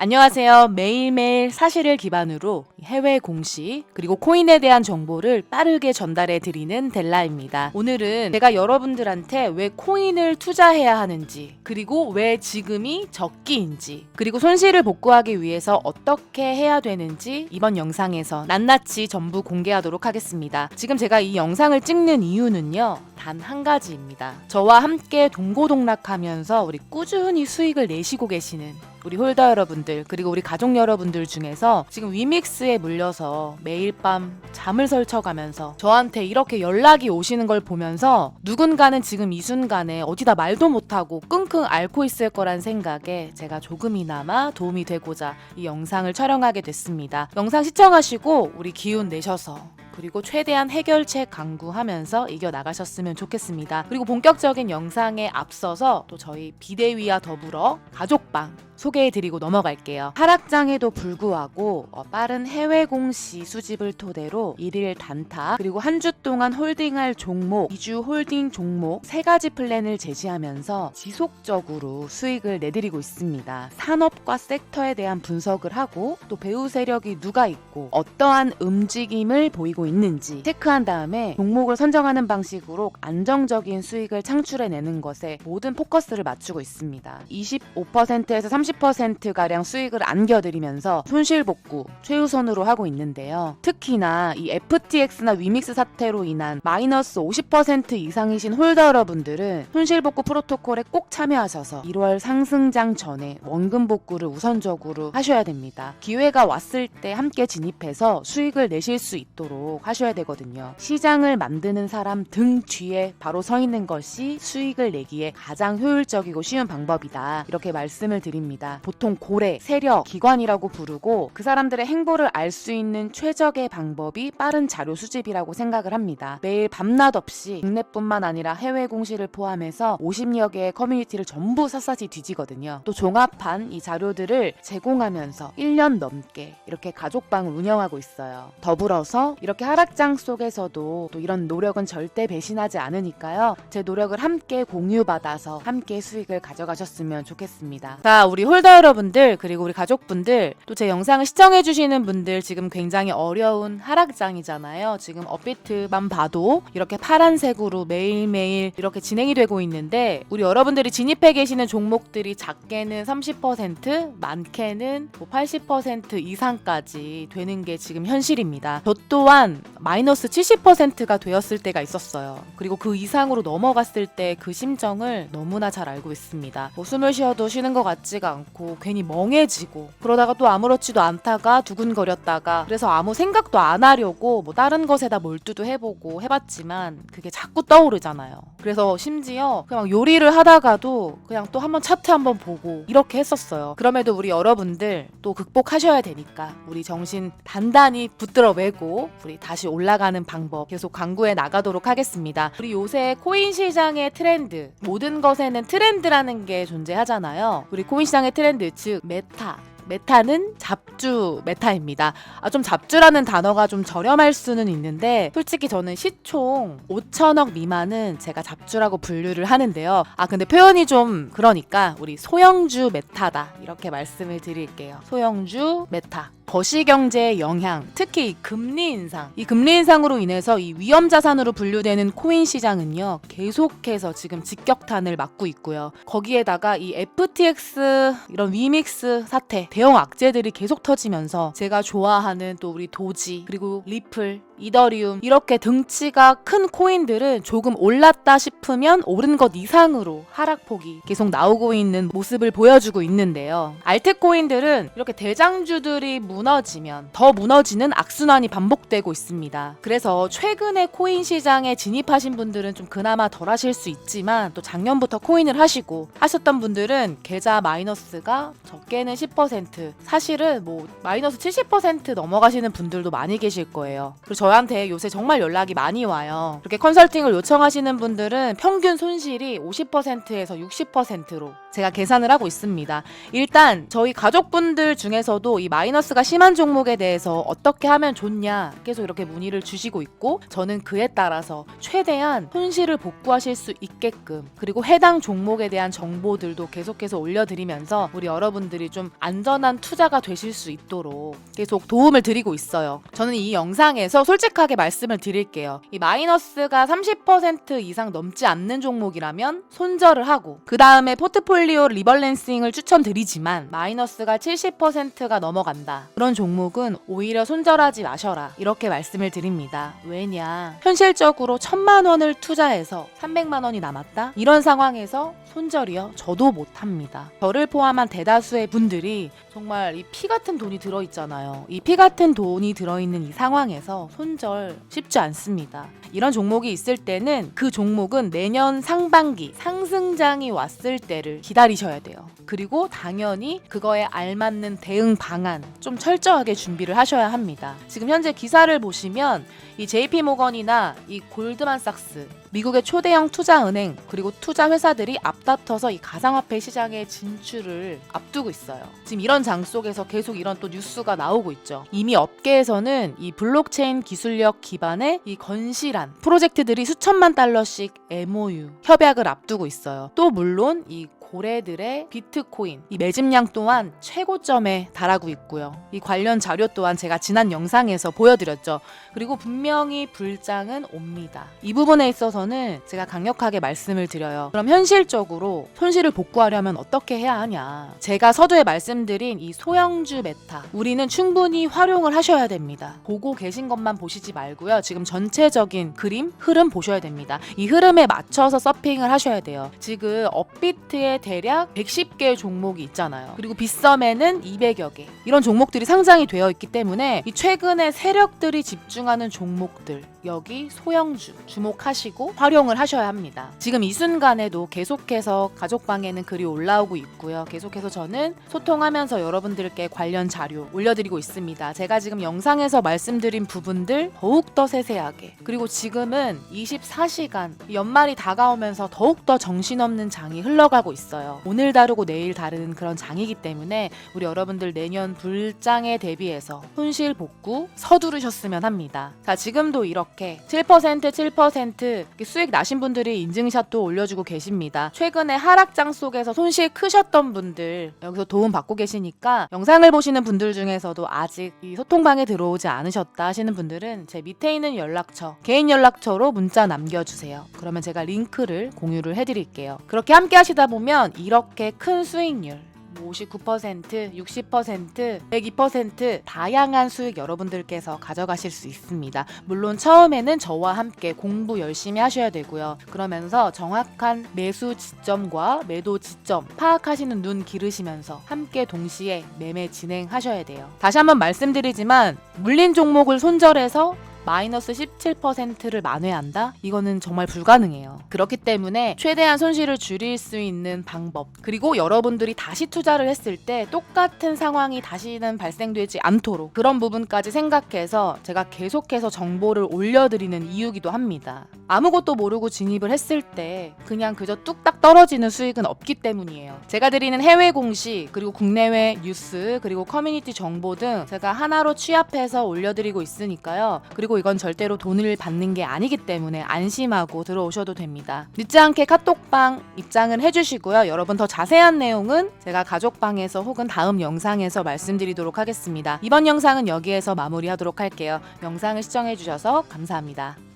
안녕하세요. 매일매일 사실을 기반으로 해외 공시 그리고 코인에 대한 정보를 빠르게 전달해 드리는 델라입니다. 오늘은 제가 여러분들한테 왜 코인을 투자해야 하는지 그리고 왜 지금이 적기인지 그리고 손실을 복구하기 위해서 어떻게 해야 되는지 이번 영상에서 낱낱이 전부 공개하도록 하겠습니다. 지금 제가 이 영상을 찍는 이유는요. 단 한 가지입니다. 저와 함께 동고동락하면서 우리 꾸준히 수익을 내시고 계시는 우리 홀더 여러분들 그리고 우리 가족 여러분들 중에서 지금 위믹스에 물려서 매일 밤 잠을 설쳐가면서 저한테 이렇게 연락이 오시는 걸 보면서 누군가는 지금 이 순간에 어디다 말도 못하고 끙끙 앓고 있을 거란 생각에 제가 조금이나마 도움이 되고자 이 영상을 촬영하게 됐습니다. 영상 시청하시고 우리 기운 내셔서 그리고 최대한 해결책 강구하면서 이겨 나가셨으면 좋겠습니다. 그리고 본격적인 영상에 앞서서 또 저희 비대위와 더불어 가족방 소개해드리고 넘어갈게요. 하락장에도 불구하고 어, 빠른 해외 공시 수집을 토대로 일일 단타 그리고 한 주 동안 홀딩할 종목, 2주 홀딩 종목 세 가지 플랜을 제시하면서 지속적으로 수익을 내드리고 있습니다. 산업과 섹터에 대한 분석을 하고 또 배후 세력이 누가 있고 어떠한 움직임을 보이고 있는지 체크한 다음에 종목을 선정하는 방식으로 안정적인 수익을 창출해내는 것에 모든 포커스를 맞추고 있습니다. 25%에서 30%가량 수익을 안겨드리면서 손실 복구 최우선으로 하고 있는데요. 특히나 이 FTX나 위믹스 사태로 인한 마이너스 50% 이상이신 홀더 여러분들은 손실 복구 프로토콜에 꼭 참여하셔서 1월 상승장 전에 원금 복구를 우선적으로 하셔야 됩니다. 기회가 왔을 때 함께 진입해서 수익을 내실 수 있도록 하셔야 되거든요. 시장을 만드는 사람 등 뒤에 바로 서 있는 것이 수익을 내기에 가장 효율적이고 쉬운 방법이다. 이렇게 말씀을 드립니다. 보통 고래, 세력, 기관이라고 부르고 그 사람들의 행보를 알 수 있는 최적의 방법이 빠른 자료 수집이라고 생각을 합니다. 매일 밤낮 없이 국내뿐만 아니라 해외 공시를 포함해서 50여 개의 커뮤니티를 전부 샅샅이 뒤지거든요. 또 종합한 이 자료들을 제공하면서 1년 넘게 이렇게 가족방을 운영하고 있어요. 더불어서 이렇게 하락장 속에서도 또 이런 노력은 절대 배신하지 않으니까요. 제 노력을 함께 공유받아서 함께 수익을 가져가셨으면 좋겠습니다. 자, 우리 홀더 여러분들 그리고 우리 가족분들 또 제 영상을 시청해 주시는 분들 지금 굉장히 어려운 하락장이잖아요. 지금 업비트만 봐도 이렇게 파란색으로 매일매일 이렇게 진행이 되고 있는데 우리 여러분들이 진입해 계시는 종목들이 작게는 30% 많게는 뭐 80% 이상까지 되는 게 지금 현실입니다. 저 또한 마이너스 70%가 되었을 때가 있었어요. 그리고 그 이상으로 넘어갔을 때 그 심정을 너무나 잘 알고 있습니다. 뭐 숨을 쉬어도 쉬는 것 같지가 않고 괜히 멍해지고 그러다가 또 아무렇지도 않다가 두근거렸다가 그래서 아무 생각도 안 하려고 뭐 다른 것에다 몰두도 해보고 해봤지만 그게 자꾸 떠오르잖아요. 그래서 심지어 그냥 요리를 하다가도 그냥 또 한번 차트 한번 보고 이렇게 했었어요. 그럼에도 우리 여러분들 또 극복하셔야 되니까 우리 정신 단단히 붙들어 매고 우리 다시 올라가는 방법 계속 강구해 나가도록 하겠습니다. 우리 요새 코인 시장의 트렌드 모든 것에는 트렌드라는 게 존재하잖아요. 우리 코인 시장의 트렌드 즉 메타 메타는 잡주 메타입니다. 아, 좀 잡주라는 단어가 좀 저렴할 수는 있는데 솔직히 저는 시총 5천억 미만은 제가 잡주라고 분류를 하는데요. 아 근데 표현이 좀 그러니까 우리 소형주 메타다 이렇게 말씀을 드릴게요. 소형주 메타. 거시 경제의 영향, 특히 이 금리 인상, 이 금리 인상으로 인해서 이 위험 자산으로 분류되는 코인 시장은요 계속해서 지금 직격탄을 맞고 있고요. 거기에다가 이 FTX 이런 위믹스 사태, 대형 악재들이 계속 터지면서 제가 좋아하는 또 우리 도지 그리고 리플 이더리움 이렇게 등치가 큰 코인들은 조금 올랐다 싶으면 오른 것 이상으로 하락폭이 계속 나오고 있는 모습을 보여주고 있는데요. 알트 코인들은 이렇게 대장주들이 무너지면 더 무너지는 악순환이 반복되고 있습니다. 그래서 최근에 코인 시장에 진입하신 분들은 좀 그나마 덜 하실 수 있지만 또 작년부터 코인을 하시고 하셨던 분들은 계좌 마이너스가 적게는 10% 사실은 뭐 마이너스 70% 넘어가시는 분들도 많이 계실 거예요. 그리고 저한테 요새 정말 연락이 많이 와요. 이렇게 컨설팅을 요청하시는 분들은 평균 손실이 50%에서 60%로 제가 계산을 하고 있습니다. 일단 저희 가족분들 중에서도 이 마이너스가 심한 종목에 대해서 어떻게 하면 좋냐 계속 이렇게 문의를 주시고 있고 저는 그에 따라서 최대한 손실을 복구하실 수 있게끔 그리고 해당 종목에 대한 정보들도 계속해서 올려드리면서 우리 여러분들이 좀 안전한 투자가 되실 수 있도록 계속 도움을 드리고 있어요. 저는 이 영상에서 솔직하게 말씀을 드릴게요. 이 마이너스가 30% 이상 넘지 않는 종목이라면 손절을 하고 그 다음에 포트폴리오 리밸런싱을 추천드리지만 마이너스가 70%가 넘어간다. 그런 종목은 오히려 손절하지 마셔라. 이렇게 말씀을 드립니다. 왜냐? 현실적으로 천만 원을 투자해서 300만 원이 남았다? 이런 상황에서 손절이요? 저도 못합니다. 저를 포함한 대다수의 분들이 정말 이 피 같은 돈이 들어있잖아요. 이 피 같은 돈이 들어있는 이 상황에서 손절 쉽지 않습니다. 이런 종목이 있을 때는 그 종목은 내년 상반기 상승장이 왔을 때를 기다리셔야 돼요. 그리고 당연히 그거에 알맞는 대응 방안 좀 철저하게 준비를 하셔야 합니다. 지금 현재 기사를 보시면 이 JP 모건이나 이 골드만삭스 미국의 초대형 투자 은행 그리고 투자 회사들이 앞다퉈서 이 가상화폐 시장의 진출을 앞두고 있어요. 지금 이런 장 속에서 계속 이런 또 뉴스가 나오고 있죠. 이미 업계에서는 이 블록체인 기술력 기반의 이 건실한 프로젝트들이 수천만 달러씩 MOU 협약을 앞두고 있어요. 또 물론 이 고래들의 비트코인 이 매집량 또한 최고점에 달하고 있고요. 이 관련 자료 또한 제가 지난 영상에서 보여드렸죠. 그리고 분명히 불장은 옵니다. 이 부분에 있어서는 제가 강력하게 말씀을 드려요. 그럼 현실적으로 손실을 복구하려면 어떻게 해야 하냐? 제가 서두에 말씀드린 이 소형주 메타 우리는 충분히 활용을 하셔야 됩니다. 보고 계신 것만 보시지 말고요. 지금 전체적인 그림 흐름 보셔야 됩니다. 이 흐름에 맞춰서 서핑을 하셔야 돼요. 지금 업비트의 대략 110개 종목이 있잖아요. 그리고 빗썸에는 200여 개. 이런 종목들이 상장이 되어 있기 때문에 이 최근에 세력들이 집중하는 종목들 여기 소형주 주목하시고 활용을 하셔야 합니다. 지금 이 순간에도 계속해서 가족방에는 글이 올라오고 있고요. 계속해서 저는 소통하면서 여러분들께 관련 자료 올려드리고 있습니다. 제가 지금 영상에서 말씀드린 부분들 더욱더 세세하게 그리고 지금은 24시간 연말이 다가오면서 더욱더 정신없는 장이 흘러가고 있 어요. 오늘 다르고 내일 다른 그런 장이기 때문에 우리 여러분들 내년 불장에 대비해서 손실 복구 서두르셨으면 합니다. 자, 지금도 이렇게 7% 7% 이렇게 수익 나신 분들이 인증샷도 올려주고 계십니다. 최근에 하락장 속에서 손실 크셨던 분들 여기서 도움 받고 계시니까 영상을 보시는 분들 중에서도 아직 이 소통방에 들어오지 않으셨다 하시는 분들은 제 밑에 있는 연락처 개인 연락처로 문자 남겨주세요. 그러면 제가 링크를 공유를 해드릴게요. 그렇게 함께 하시다 보면 이렇게 큰 수익률 59%, 60%, 102% 다양한 수익 여러분들께서 가져가실 수 있습니다. 물론 처음에는 저와 함께 공부 열심히 하셔야 되고요. 그러면서 정확한 매수 지점과 매도 지점 파악하시는 눈 기르시면서 함께 동시에 매매 진행하셔야 돼요. 다시 한번 말씀드리지만 물린 종목을 손절해서 마이너스 17%를 만회한다? 이거는 정말 불가능해요. 그렇기 때문에 최대한 손실을 줄일 수 있는 방법 그리고 여러분들이 다시 투자를 했을 때 똑같은 상황이 다시는 발생되지 않도록 그런 부분까지 생각해서 제가 계속해서 정보를 올려드리는 이유기도 합니다. 아무것도 모르고 진입을 했을 때 그냥 그저 뚝딱 떨어지는 수익은 없기 때문이에요. 제가 드리는 해외 공시 그리고 국내외 뉴스 그리고 커뮤니티 정보 등 제가 하나로 취합해서 올려드리고 있으니까요. 이건 절대로 돈을 받는 게 아니기 때문에 안심하고 들어오셔도 됩니다. 늦지 않게 카톡방 입장을 해주시고요. 여러분 더 자세한 내용은 제가 가족방에서 혹은 다음 영상에서 말씀드리도록 하겠습니다. 이번 영상은 여기에서 마무리하도록 할게요. 영상을 시청해주셔서 감사합니다.